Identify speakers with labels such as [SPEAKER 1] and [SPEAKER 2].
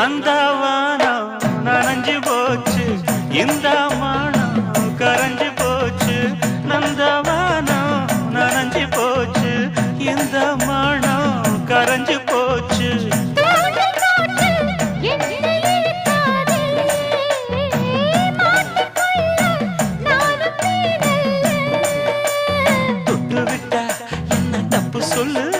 [SPEAKER 1] நந்தவானம் நனைஞ்சு போச்சு. இந்த மானம் கரைஞ்சு போச்சு. நந்தவானம் நனைஞ்சு போச்சு. இந்த மானம் கரைஞ்சு போச்சு. தொட்டு விட்டா என்ன தப்பு சொல்லு.